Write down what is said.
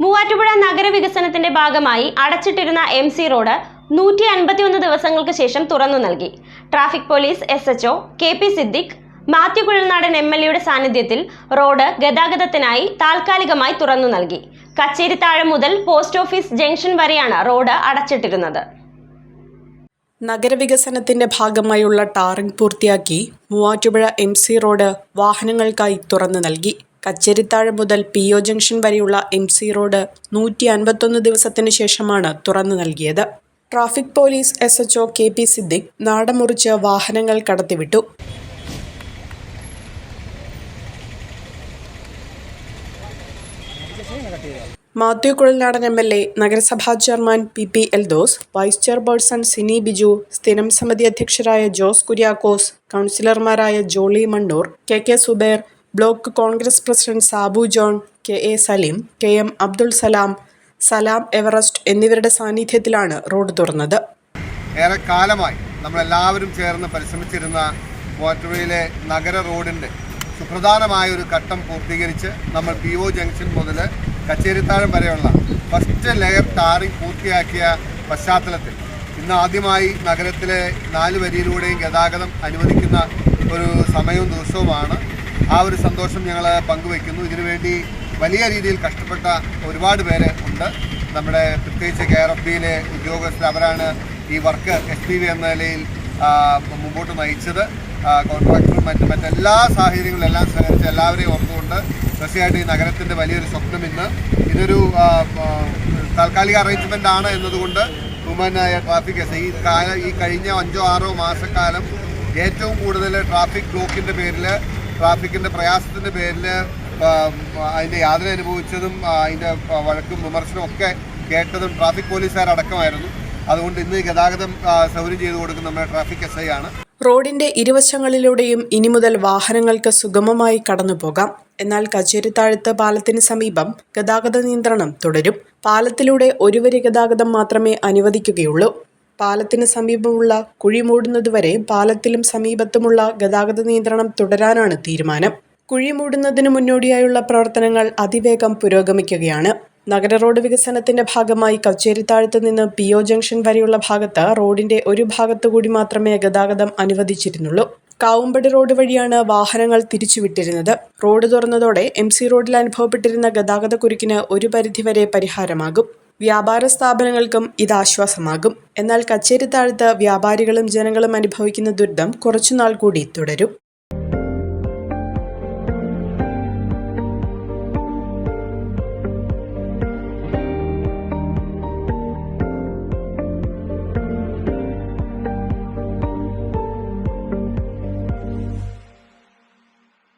മൂവാറ്റുപുഴ നഗരവികസനത്തിന്റെ ഭാഗമായി അടച്ചിട്ടിരുന്ന M C road നൂറ്റി അൻപത്തിയൊന്ന് ദിവസങ്ങൾക്ക് ശേഷം തുറന്നു നൽകി. Traffic police S H O K P Siddique Mathew Kuzhalnadan M L എയുടെ സാന്നിധ്യത്തിൽ റോഡ് ഗതാഗതത്തിനായി താൽക്കാലികമായി തുറന്നു നൽകി. കച്ചേരിത്താഴം മുതൽ പോസ്റ്റ് ഓഫീസ് ജംഗ്ഷൻ വരെയാണ് റോഡ് അടച്ചിട്ടിരുന്നത്. നഗരവികസനത്തിന്റെ ഭാഗമായുള്ള ടാറിംഗ് പൂർത്തിയാക്കി മൂവാറ്റുപുഴ എം സി റോഡ് വാഹനങ്ങൾക്കായി തുറന്നു നൽകി. കച്ചേരിത്താഴം മുതൽ പി ഒ ജംഗ്ഷൻ വരെയുള്ള എം സി റോഡ് നൂറ്റി അൻപത്തൊന്ന് ദിവസത്തിന് ശേഷമാണ് തുറന്നു നൽകിയത്. Traffic police S H O K P Siddique നാടമുറിച്ച് വാഹനങ്ങൾ കടത്തിവിട്ടു. Mathew Kuzhalnadan M L A നഗരസഭാ chairman P P Eldhose vice chairperson Cini Biju സ്ഥിരം സമിതി അധ്യക്ഷരായ ജോസ് കുര്യാക്കോസ് കൗൺസിലർമാരായ Jolly Mannoor K K Subair block Congress president Sabu John K A Saleem K M Abdul Salam Salam Everest എന്നിവരുടെ സാന്നിധ്യത്തിലാണ് road തുറന്നത്. ഏറെ കാലമായി നമ്മളെല്ലാവരും ചേർന്ന് പരിശ്രമിച്ചിരുന്ന മൂവാറ്റുപുഴയിലെ നഗര റോഡിന്റെ സുപ്രധാനമായ ഒരു ഘട്ടം പൂർത്തീകരിച്ച് നമ്മൾ പി ഒ ജംഗ്ഷൻ മുതൽ കച്ചേരിത്താഴം വരെയുള്ള ഫസ്റ്റ് ലെയർ ടാറിംഗ് പൂർത്തിയാക്കിയ പശ്ചാത്തലത്തിൽ ഇന്ന് ആദ്യമായി നഗരത്തിലെ നാല് വരിയിലൂടെയും ഗതാഗതം അനുവദിക്കുന്ന ഒരു സമയവും ദിവസവുമാണ്. ആ ഒരു സന്തോഷം ഞങ്ങൾ പങ്കുവയ്ക്കുന്നു. ഇതിനുവേണ്ടി വലിയ രീതിയിൽ കഷ്ടപ്പെട്ട ഒരുപാട് പേര് ഉണ്ട്. നമ്മുടെ പ്രത്യേകിച്ച് കെ ആർ എഫ് ബിയിലെ ഉദ്യോഗസ്ഥർ അവരാണ് ഈ വർക്ക് എസ് പി വി എന്ന നിലയിൽ മുമ്പോട്ട് നയിച്ചത്. കോൺട്രാക്ടറും മറ്റ് മറ്റെല്ലാ സാഹചര്യങ്ങളെല്ലാം സഹകരിച്ച് എല്ലാവരെയും ഓർത്തുകൊണ്ട് തീർച്ചയായിട്ടും ഈ നഗരത്തിന്റെ വലിയൊരു സ്വപ്നം ഇന്ന്. ഇതൊരു താൽക്കാലിക അറേഞ്ച്മെന്റ് ആണ് എന്നതുകൊണ്ട് ഹ്യൂമനായ ട്രാഫിക് എസ് ഈ കാല ഈ കഴിഞ്ഞ അഞ്ചോ ആറോ മാസക്കാലം ഏറ്റവും കൂടുതൽ ട്രാഫിക് ബ്ലോക്കിന്റെ പേരിൽ ട്രാഫിക്കിന്റെ പ്രയാസത്തിന്റെ പേരിൽ അതിന്റെ യാതന അനുഭവിച്ചതും അതിന്റെ വഴക്കും വിമർശനവും ഒക്കെ കേട്ടതും ട്രാഫിക് പോലീസുകാരടക്കമായിരുന്നു. അതുകൊണ്ട് ഇന്ന് ഗതാഗതം സൗകര്യം ചെയ്തു കൊടുക്കുന്ന നമ്മുടെ ട്രാഫിക് എസ് ഐ ആണ്. റോഡിന്റെ ഇരുവശങ്ങളിലൂടെയും ഇനി മുതൽ വാഹനങ്ങൾക്ക് സുഗമമായി കടന്നുപോകാം. എന്നാൽ കച്ചേരിത്താഴത്ത് പാലത്തിന് സമീപം ഗതാഗത നിയന്ത്രണം തുടരും. പാലത്തിലൂടെ ഒരുവരി ഗതാഗതം മാത്രമേ അനുവദിക്കുകയുള്ളൂ. പാലത്തിന് സമീപമുള്ള കുഴി മൂടുന്നതുവരെ പാലത്തിലും സമീപത്തുമുള്ള ഗതാഗത നിയന്ത്രണം തുടരാനാണ് തീരുമാനം. കുഴി മൂടുന്നതിന് മുന്നോടിയായുള്ള പ്രവർത്തനങ്ങൾ അതിവേഗം പുരോഗമിക്കുകയാണ്. നഗര റോഡ് വികസനത്തിന്റെ ഭാഗമായി കച്ചേരിത്താഴത്ത് നിന്ന് പി ഒ ജംഗ്ഷൻ വരെയുള്ള ഭാഗത്ത് റോഡിന്റെ ഒരു ഭാഗത്തുകൂടി മാത്രമേ ഗതാഗതം അനുവദിച്ചിരുന്നുള്ളൂ. കാവുമ്പടി റോഡ് വഴിയാണ് വാഹനങ്ങൾ തിരിച്ചുവിട്ടിരുന്നത്. റോഡ് തുറന്നതോടെ എം സി റോഡിൽ അനുഭവപ്പെട്ടിരുന്ന ഗതാഗത കുരുക്കിന് ഒരു പരിധിവരെ പരിഹാരമാകും. വ്യാപാര സ്ഥാപനങ്ങൾക്കും ഇത് ആശ്വാസമാകും. എന്നാൽ കച്ചേരി കച്ചേരിത്താഴത്ത് വ്യാപാരികളും ജനങ്ങളും അനുഭവിക്കുന്ന ദുരിതം കുറച്ചുനാൾ കൂടി തുടരും.